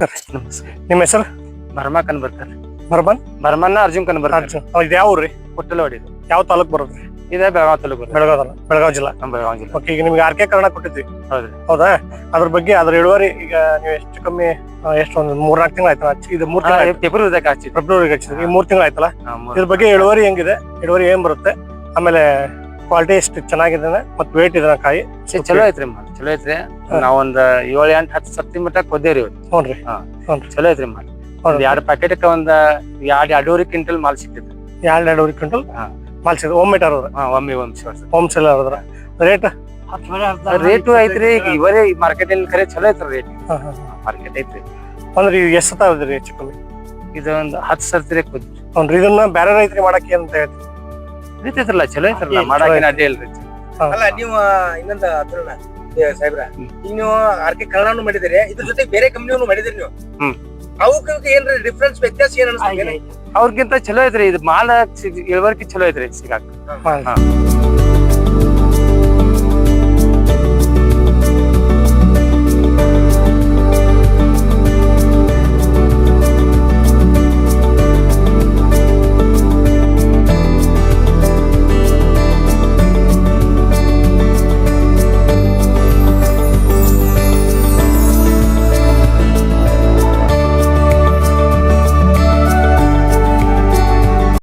ನಮಸ್ಕಾರ ನಿಮ್ಮ ಹೆಸರು? ಬರ್ಮಾ ಕನ್ ಬರ್ತಾರೆ. ಬರ್ಮನ್ ಬರ್ಮನ್ನ ಅರ್ಜುನ್ ಕನ್ ಬರ್ತಾರೆ. ಅರ್ಜುನ್. ಇದು ಯಾವ ರೀ? ಕೊಟ್ಟಲ ಹೊಡಿದು ಯಾವ ತಾಲೂಕ್ ಬರುತ್ತೆ ಇದೇ ಬೆಳಗಾವ್ ತಾಲೂಕು ಬೆಳಗಾವಿ ಬೆಳಗಾವ್ ತಾಲೂಕು ಬೆಳಗಾವ್ ಜಿಲ್ಲಾ. ನಮ್ಮ ಬೆಳಗಾವ್ ಜಿಲ್ಲಾ. ಓಕೆ ಈಗ ನಿಮ್ಗೆ ಆರ್ ಕೆ ಕನ್ನಡ ಕೊಟ್ಟಿದ್ವಿ. ಹೌದ್ರಿ ಹೌದಾ? ಅದ್ರ ಬಗ್ಗೆ ಅದ್ರ ಇಳುವರಿ ಈಗ ನೀವು ಎಷ್ಟು ಕಮ್ಮಿ ಎಷ್ಟು ಒಂದು ಮೂರ್ನಾಲ್ಕು ತಿಂಗಳು ಆಯ್ತಲ್ಲ? ಹಚ್ಚಿ- ಇದು ಮೂರ್ ಫೆಬ್ರವರಿ ಹಚ್ಚಿ ಫೆಬ್ರವರಿಗೆ ಹಚ್ಚಿದ್ವಿ. ಈ ಮೂರ್ ತಿಂಗಳು ಆಯ್ತಲ್ಲ? ಇದ್ರ ಬಗ್ಗೆ ಇಳುವರಿ ಹೆಂಗಿದೆ? ಇಳುವರಿ ಏನ್ ಬರುತ್ತೆ? ಆಮೇಲೆ ಕ್ವಾಲಿಟಿ ಎಷ್ಟು ಚೆನ್ನಾಗಿದೆ ಮತ್ತೆ ವೇಟ್ ಇದೆ ಕಾಯಿ. ಚಲೋ ಐತ್ರಿ ಚಲೋ ಐತ್ರಿ. ನಾವೊಂದ್ ಏಳು ಎಂಟ್ ಹತ್ತು ಸತ್ತಿ ಮಟ್ಟ ಕೊದ್ದೇವ್ರಿ. ಹ್ಞೂನ್ರಿ ಚಲೋ ಐತ್ರಿ ಮಾಲ್ ಒಂದ್ ಎರಡ್ ಪ್ಯಾಕೆಟ್ ಒಂದ್ ಎರಡ್ ಎರಡೂವರೆ ಕ್ವಿಂಟಲ್ ಮಾಲ್ ಸಿಕ್ಕಿದ್ರಿ. ಎರಡು ಎರಡೂವರೆ ಕ್ವಿಂಟಲ್ ಮಾಲ್ ಸಿಕ್ತದೆ ಒಮ್ಮೆ ಮೀಟರ್ ಅವ್ರ? ಹಾ ಒಮ್ಮೆ ಒಮ್ಮೆ ಶಿವರ್ ಹೋಮ್ ಸೇಲ್ ಅವ್ರದ್ರ ರೇಟ್ ರೇಟು ಐತ್ರಿ ಈಗ ಇವರೇ ಮಾರ್ಕೆಟ್ ಅಲ್ಲಿ ಖರೆ ಚಲೋ ಐತ್ರಿ ರೇಟ್ ಮಾರ್ಕೆಟ್ ಐತ್ರಿ. ಅಂದ್ರೆ ಇದು ಎಷ್ಟು ತಾವದ್ರಿ ಹೆಚ್ಚು ಕಮ್ಮಿ? ಇದೊಂದ್ ಹತ್ತು ಸರ್ತಿ ಕೊದ್ರಿ ಅಂದ್ರೆ ಇದನ್ನ ಬೇರೆ ರೈತರಿಗೆ ಮಾಡಕ್ಕೆ ಅಂತ ಹೇಳ್ತೀವಿ ಐತ್ರಲ್ಲ ಚಲೋ ಐತ್ರಲ್ಲ ಮಾಡಕ್ಕೆ ಅಡ್ಡಿ ಇಲ್ರಿ. ಅಲ್ಲ ನೀವು ಇನ್ನೊಂದು ಅದ್ರನ್ನ ಸಾಹೇಬ್ರ ಈಗ ನೀವು ಆರ್ ಕೆ ಕನ್ನಡನು ಮಾಡಿದಿರಿ ಇದ್ರ ಜೊತೆ ಬೇರೆ ಕಂಪ್ನಿಯನ್ನು ಮಾಡಿದಿರಿ ನೀವು ಹ್ಮ್. ಅವಕ್ಕೆ ಏನ್ರಿ ಡಿಫ್ರೆನ್ಸ್ ವ್ಯತ್ಯಾಸ ಏನ್ ಅನಿಸ್ತದೆ ಅವ್ರಿಗಿಂತ ಚಲೋ ಐತ್ರಿ ಇದು ಮಾಲ ಇಳುವರಿಕೆ ಚಲೋ ಐತ್ರಿ ಸಿಗಾಕ ಹಾ. ಹಾ